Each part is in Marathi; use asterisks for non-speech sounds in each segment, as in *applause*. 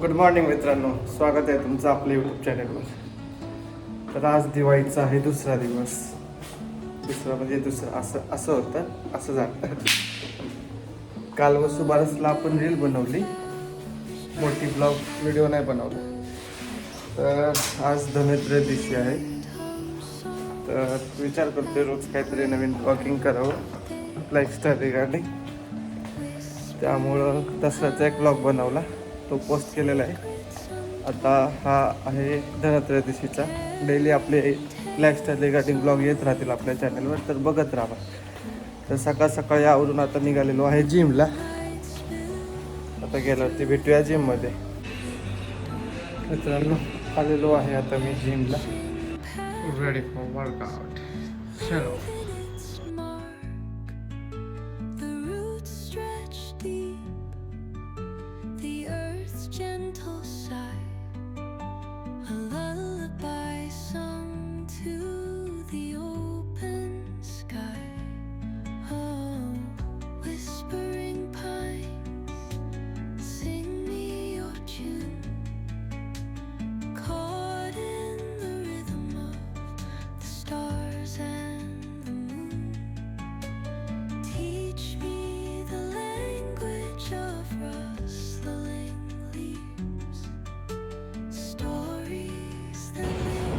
गुड मॉर्निंग मित्रांनो. स्वागत आहे तुमचं आपल्या यूट्यूब चॅनलवर तर आज दिवाळीचा आहे दुसरा दिवस. दुसरा म्हणजे दुसरं. असं असं होतं. असं झालं. काल वसुबारसला आपण रील बनवली. मोठी ब्लॉग व्हिडिओ नाही बनवला. तर आज धनत्रयोदशी आहे. तर विचार करतोय रोज काहीतरी नवीन वॉकिंग करावं. लाईफस्टाईल रिगार्डिंग त्यामुळं दसऱ्याचा एक ब्लॉग बनवला. तो पोस्ट केलेला आहे. आता हा आहे धनत्रयोदशीचा डेली आपले लाईफस्टाईल रिगार्डिंग ब्लॉग येत राहतील आपल्या चॅनलवर तर बघत राहा. तर सकाळ सकाळी आवरून आता निघालेलो आहे जिमला आता गेल्यावरती भेटूया जिममध्ये मित्रांनो आलेलो आहे आता मी जिमला रेडी फॉर वर्कआउट चलो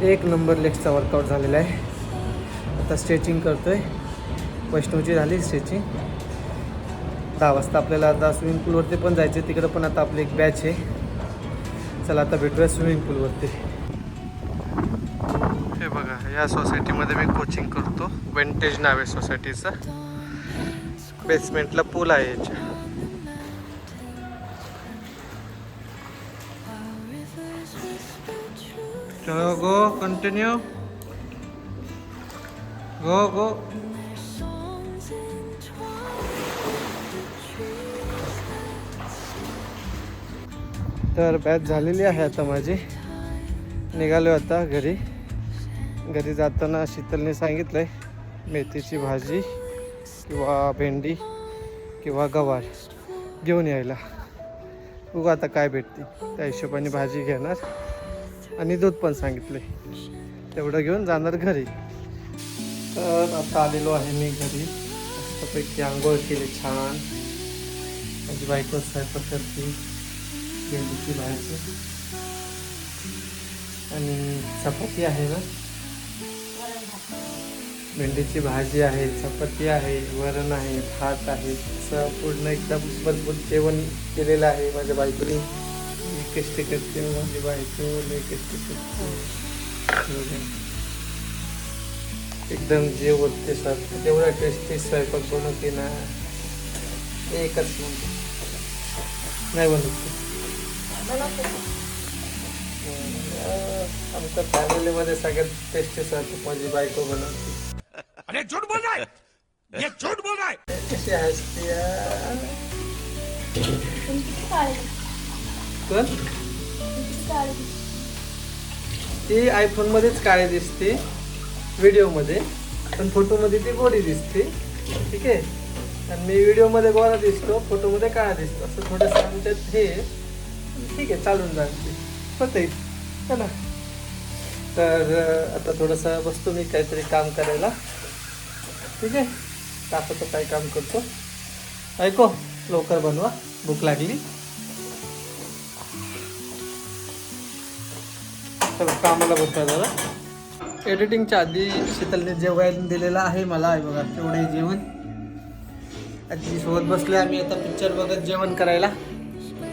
एक नंबर लेग्सचा वर्कआउट झालेला आहे. आता स्ट्रेचिंग करतोय. वैष्णवची झाली स्ट्रेचिंग दहा वाजता आपल्याला आता स्विमिंग पूलवरती पण जायचे तिकडं पण आता आपली एक बॅच आहे. चला आता भेटूया स्विमिंग पूलवरती हे बघा या सोसायटीमध्ये मी कोचिंग करतो. वेंटेज नावे सोसायटीचं बेसमेंटला पूल आहे याच्या. चलो गो कंटिन्यू गो गो तर बॅच झालेली आहे आता माझी. निघालो आता घरी. घरी जाताना शीतलने सांगितलंय मेथीची भाजी किंवा भेंडी किंवा गवार घेऊन यायला. बघू आता काय भेटते. त्या हिशोबाने भाजी घेणार. आणि दूध पण सांगितले. तेवढं घेऊन जाणार घरी. तर आता आलेलो आहे मी घरी. मस्तपैकी आंघोळ केली छान. माझी बायको स्वयंपाक करते. भेंडीची भाजी आणि चपाती आहे ना? भेंडीची भाजी आहे चपाती आहे वरण आहे भात आहे. असं पूर्ण एकदम मजबूत जेवण केलेलं आहे माझ्या बायकोने कष्ट करते माझी बायको लई कष्ट करते. एकदम जे बोलते सर तेवढा टेस्टी स्वयंपाक बनवते ना एकच म्हणते. नाही बनवते आमच्या फॅमिलीमध्ये सगळ्यात टेस्टी स्वयंपाक माझी बायको बनवते. अरे झूठ बोल रहा है ये झूठ बोल रहा है कशी हसते आजकाल ती आयफोन मध्येच दिसते. व्हिडिओमध्ये पण फोटोमध्ये ती गोरी दिसते. ठीक आहे? आणि मी व्हिडिओमध्ये गोरा दिसतो फोटोमध्ये काळा दिसतो. असं थोडंसं आमच्यात हे ठीक आहे चालून जाते. होते है ना तर आता थोडंसं बसतो मी काहीतरी काम करायला. ठीक आहे? दाखवतो काय काम करतो? ऐको लवकर बनवा. भूक लागली. चला कामाला बसता जरा एडिटिंगच्या आधी शीतलने जेवण दिलेलं आहे मला आहे बघा तेवढे जेवण. आजी सोबत बसले आम्ही आता पिक्चर बघत जेवण करायला.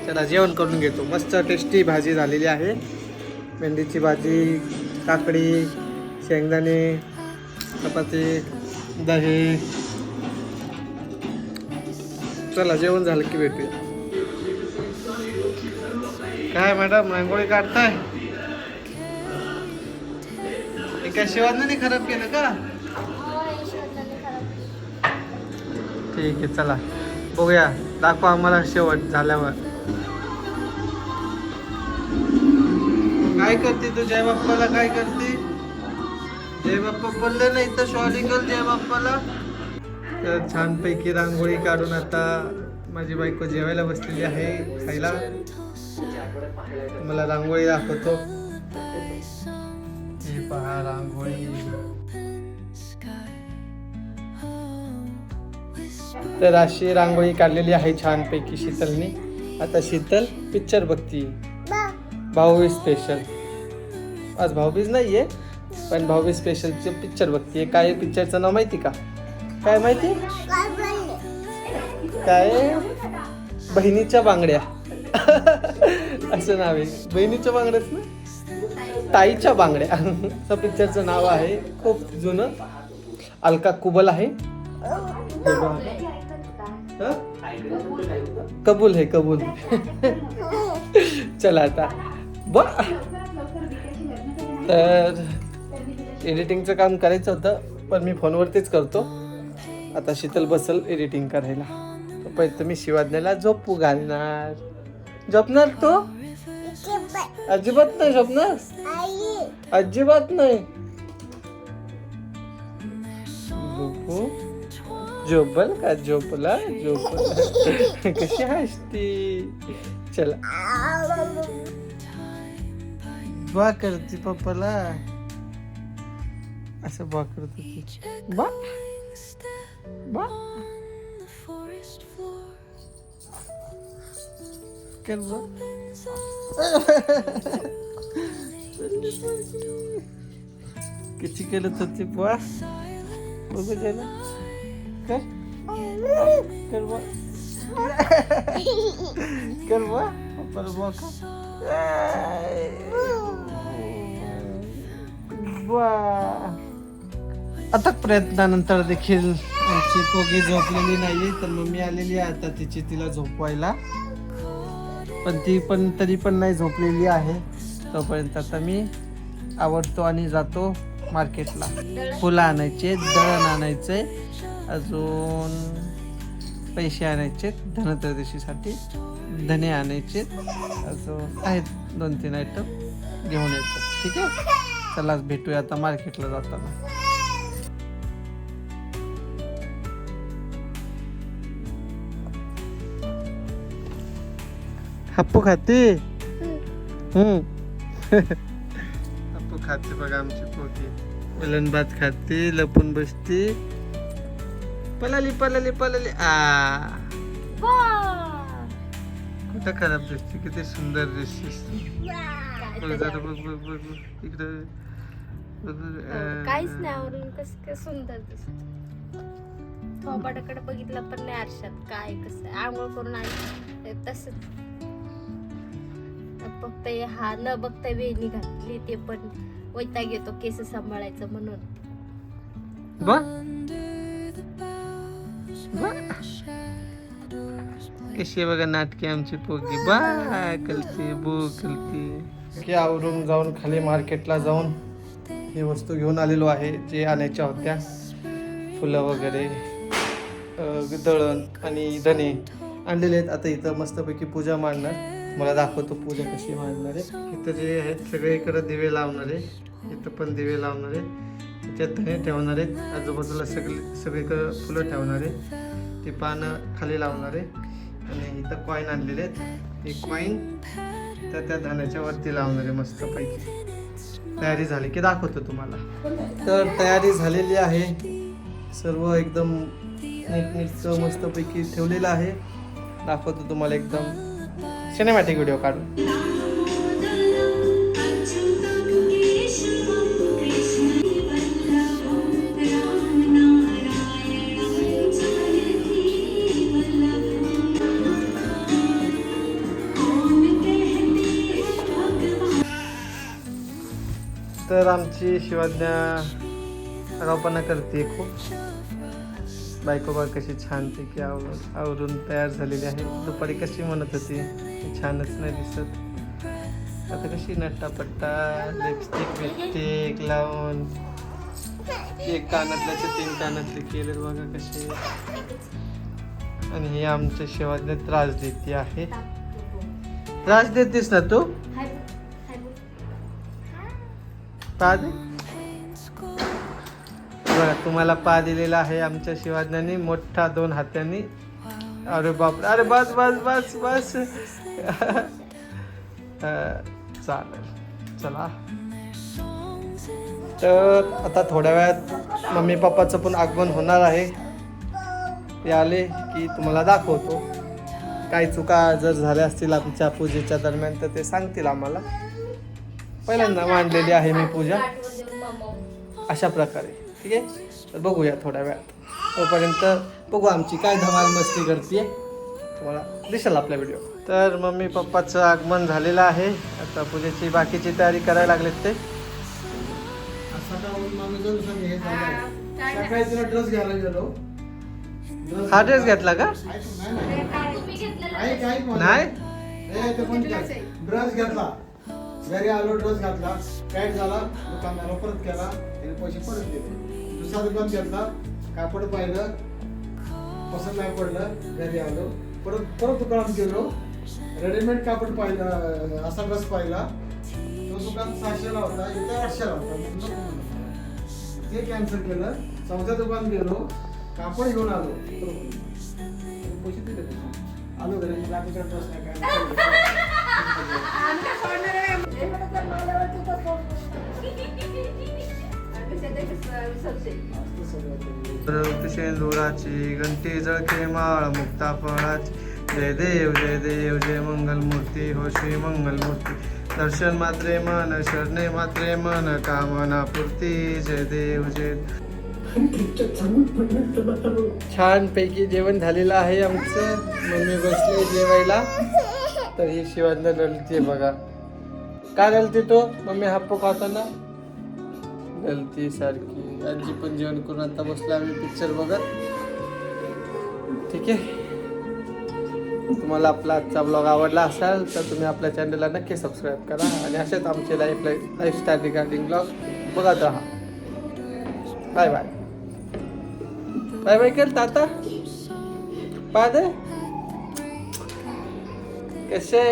चला जेवण करून घेतो. मस्त टेस्टी भाजी झालेली आहे. भेंडीची भाजी काकडी शेंगदाणे चपाती दही. चला जेवण झालं की भेटूया. काय मॅडम रांगोळी काढताय? काय शिवाजने खराब केलं का? ठीक आहे चला. बघूया. दाखवा आम्हाला शेवट झाल्यावर. काय करते तू जय बाप्पाला काय करते? जय बाप्पा बोलले नाही तर शॉलिंगल जय बाप्पाला तर छानपैकी रांगोळी काढून आता माझी बायको जेवायला बसलेली आहे खायला. मला रांगोळी दाखवतो. पहा रांगोळी तर अशी रांगोळी काढलेली आहे छानपैकी शीतलनी. आता शीतल पिक्चर बघती. भाऊबीज स्पेशल आज भाऊबीज नाहीये पण भाऊबीज स्पेशलचे पिक्चर बघतीये. काय पिक्चरचं नाव माहिती का? काय माहिती? काय? बहिणीच्या बांगड्या. *laughs* असं नाव आहे. बहिणीच्या बांगड्याच ना? ताईच्या बांगड्या. *laughs* असं पिक्चरचं नाव आहे खूप जुनं. अलका कुबल आहे. कबूल हे कबूल. *laughs* चला आता. ब तर एडिटिंगचं काम करायचं होतं पण मी फोनवरतीच करतो. आता शीतल बसल एडिटिंग करायला. तोपर्यंत मी शिवाज्ञाला झोपू घालणार. झोपणार तो? अजिबात नाही स्वप्न? अजिबात नाही. झोपल का? झोपला? झोपला. *laughs* कशी हसती चला. बा करते पप्पाला. असं बा करते. बा. बा. कर बा किती करत होती बा बघू त्याला कर कर बा कर बुवा पप्पाला बा का बा आता प्रयत्नानंतर देखील आमची पोगी झोपलेली नाही तर मम्मी आलेली आहे आता तिची तिला झोपवायला पण ती पण तरी पण नाही झोपलेली आहे. तोपर्यंत आता मी आवडतो आणि जातो मार्केटला. फुलं आणायचे दळण आणायचे अजून पैसे आणायचे धनत्रयोदशीसाठी धने आणायचे अजून आहेत दोन तीन आयटम घेऊन येतो ठीक आहे? चला भेटूया आता मार्केटला जाताना. हप्पू खाते हम्म हप्पू खाते बघा आमची पोगी वलन भात खाते लपून बसते पलाली पलाली पलाली आ कुठं खराब दिसते किती सुंदर दिसतेस बघ जरा बघ बघ बघ बघ. इकडं बघ. काहीच नाही आवरून कस काय सुंदर दिसत. थोबाडाकडे बघितलं पण नाही आरशात काय कसं आंघोळ करून आली. तसंच. फक्त हे न बघता वेणी घातली ते पण वैताग येतो केस सांभाळायचं म्हणून. कशी बघा नाटके आमची पोगी बा कलते बो कलते. आवरून जाऊन खाली मार्केटला जाऊन हे वस्तू घेऊन आलेलो आहे जे आणायच्या होत्या. फुलं वगैरे दळण आणि धने आणलेले आहेत. आता इथं मस्तपैकी पूजा मांडणार. मला दाखवतो पूजा कशी मांडणार आहे. इथं जे आहेत सगळे इकडं दिवे लावणार आहे. इथं पण दिवे लावणार आहे. त्याच्यात धणे ठेवणार आहेत. आजूबाजूला सगळे सगळीकडं फुलं ठेवणार आहे. ती पानं खाली लावणार आहे. आणि इथं कॉईन आणलेले आहेत. हे कॉईन तर त्या धान्याच्या वरती लावणार आहे मस्तपैकी. तयारी झाली की दाखवतो तुम्हाला. तर तयारी झालेली आहे. सर्व एकदम नीटनीटचं मस्तपैकी ठेवलेलं आहे. दाखवतो तुम्हाला एकदम. सिनेमॅटिक व्हिडिओ काढून. तर आमची शिवाज्ञा आगाऊपणा करते खूप. बायको बा कशी छानपैकी आवरून आवरून तयार झालेली आहे. दुपारी कशी म्हणत होती "ती छानच नाही दिसत. आता कशी नट्टापट्टा लिपस्टिक बिपस्टिक लावून एक कानातल्याचे तीन कानातले केले बघा कसे. आणि हे आमच्या शिवाज्ञा त्रास देते आहे. त्रास देतेस ना तू? पा दे बघा तुम्हाला पा दिलेला आहे आमच्या शिवाज्ञानी मोठा दोन हात्यांनी. अरे बापरे अरे बस बस बस बस. *laughs* चालेल. चला. तर आता थोड्या वेळात मम्मी पप्पाचं पण आगमन होणार आहे. ते आले की तुम्हाला दाखवतो. काही चुका जर झाल्या असतील आमच्या पूजेच्या दरम्यान तर ते सांगतील आम्हाला. पहिल्यांदा मांडलेली आहे मी पूजा. अशा प्रकारे. ठीक आहे? तर बघूया थोड्या वेळात. तोपर्यंत बघू आमची काय धमाल मस्ती करते तुम्हाला दिसेल आपला व्हिडिओ तर मम्मी पप्पाचं आगमन झालेलं आहे. आता पूजेची बाकीची तयारी करायला लागलेत ते. सकाळी तिला ड्रेस घ्यायला गेलो हा ड्रेस घेतला का? नाही? ड्रेस घेतला. घरी आलो ड्रेस घातला. पॅन्ट झाला दुकानदारा परत केला. त्याने पैसे परत दिले. दुसरा काम घेतला कापड पाहिलं पसंत नाही पडलं घरी आलो. परत परत दुकानात गेलो. रेडीमेड कापड पाहिलं असा ड्रेस पाहिला. तो दुकान सहाशेला होता इथे आठशेला होता. ते कॅन्सल केलं. चौथ्या दुकान गेलो. कापड घेऊन आलो. पैसे दिले आलो घरी. म्हणजे बाकीचा ड्रेस नाही. काय शेंदुराची घंटी जळके माळ मुक्ता फळाची जय देव जय देव जय मंगलमूर्ती. हो श्री मंगलमूर्ती. दर्शन मात्रे मन शरणे मात्रे मन कामना पूर्ती. जय देव जय छान पैकी जेवण झालेलं आहे आमचं. मम्मी बसले जेवायला. तर ही शिवाजी ललती बघा. काय ललती तो? मम्मी हाप्पो खाताना गलती सारखी आजी पण जेवण करून आता बसलो आम्ही पिक्चर बघत. ठीक आहे. तुम्हाला आपला आजचा ब्लॉग आवडला असाल तर तुम्ही आपल्या चॅनलला नक्की सबस्क्राईब करा आणि असेच आमचे life life lifestyle regarding blog बघत राहा. बाय बाय बाय बाय केलं आता पाय दे कसे?